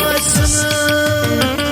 duasını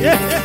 yeah.